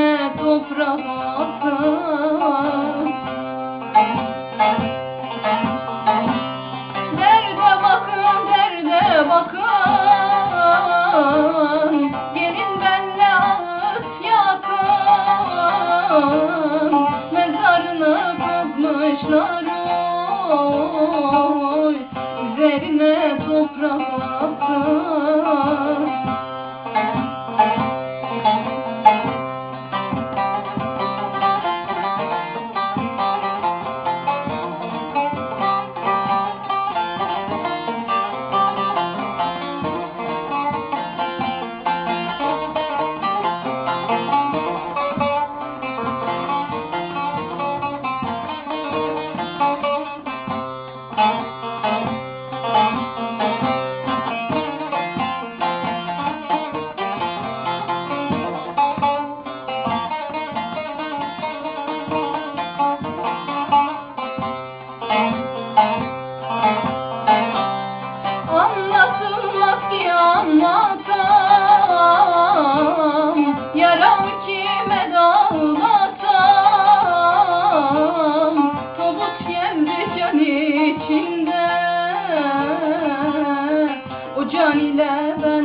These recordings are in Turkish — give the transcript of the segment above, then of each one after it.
Toprak atın Derde bakın, derde bakın. Gelin benle ağıt yakın Mezarını kazmışlar oy. Üzerine toprak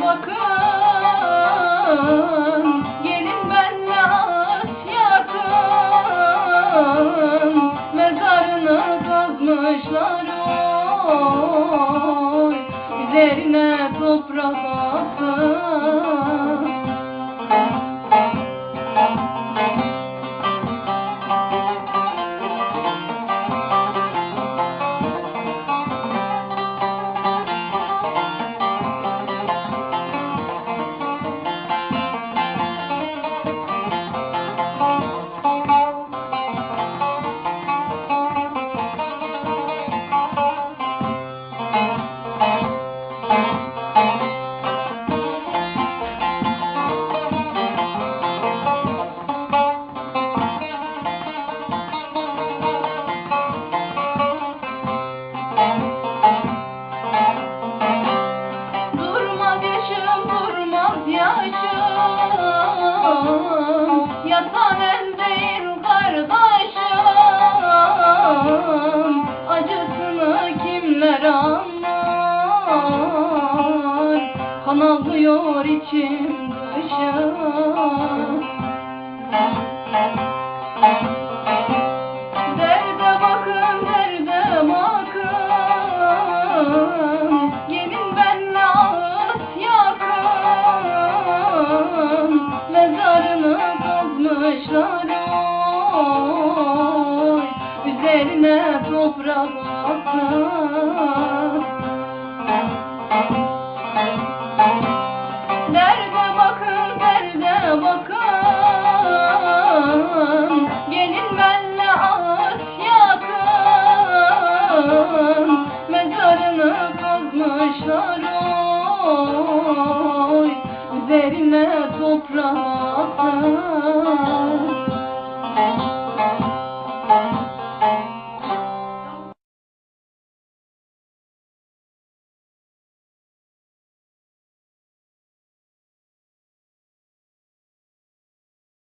bakın Gelin benle ağıt yakın Mezarını kazmışlar oy Üzerine ağlıyor içim dışım Derde bakın, derde bakın. Gelin benle ağıt yakın. Mezarını kazmışlar oy Üzerine toprak atın atmışlar oy Üzerine toprak attı